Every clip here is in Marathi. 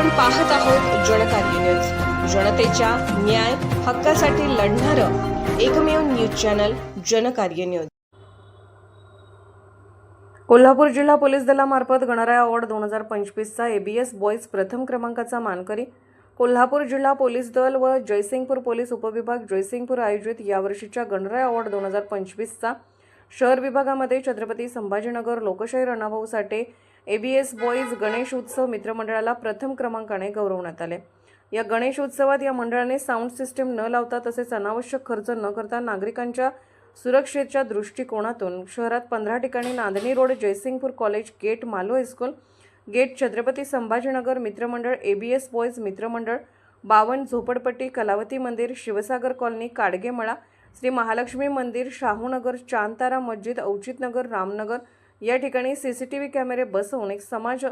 आपण पाहत आहोत जनकार्य न्यूज. जनतेच्या न्याय हक्कासाठी लढणारं एकमेव news channel Janakarya news. Kolhapur जिल्हा पोलीस दलामार्फत गणराय अवॉर्ड दोन हजार पंचवीसचा एबीएस बॉईज प्रथम क्रमांकाचा मानकरी. कोल्हापूर जिल्हा पोलीस दल व जयसिंगपूर पोलीस उपविभाग जयसिंगपूर आयोजित यावर्षीच्या गणराय अवॉर्ड दोन हजार पंचवीसचा शहर विभागामध्ये छत्रपती संभाजीनगर लोकशाही रणभाऊ साठे एबीएस बॉईज गणेश उत्सव मित्रमंडळाला प्रथम क्रमांकाने गौरवण्यात आले. या गणेश उत्सवात या मंडळाने साऊंड सिस्टीम न लावता तसेच अनावश्यक खर्च न करता नागरिकांच्या सुरक्षेच्या दृष्टिकोनातून शहरात पंधरा ठिकाणी Nandani road Jaysingpur college gate Malo high school gate Chhatrapati Sambhajinagar मित्रमंडळ एबीएस बॉईज मित्रमंडळ बावन झोपडपट्टी कलावती मंदिर शिवसागर कॉलनी काडगेमळा श्री महालक्ष्मी मंदिर शाहूनगर चांदतारा मस्जिद औचितनगर रामनगर या ठिकाणी सी सी टी व्ही कॅमेरे बसवून एक समाज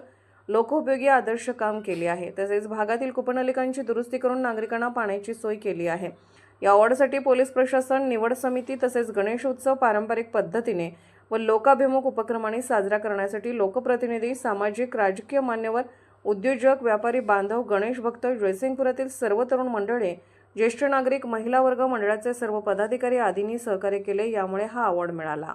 लोकोपयोगी आदर्श काम केले आहे. तसेच भागातील कुपनलिकांची दुरुस्ती करून नागरिकांना पाण्याची सोय केली आहे. या अवॉर्डसाठी पोलीस प्रशासन निवड समिती तसेच गणेश उत्सव पारंपरिक पद्धतीने व लोकाभिमुख उपक्रमाने साजरा करण्यासाठी लोकप्रतिनिधी सामाजिक राजकीय मान्यवर उद्योजक व्यापारी बांधव गणेश भक्त जयसिंगपुरातील सर्व तरुण मंडळे ज्येष्ठ नागरिक महिला वर्ग मंडळाचे सर्व पदाधिकारी आदींनी सहकार्य केले. यामुळे हा अवॉर्ड मिळाला.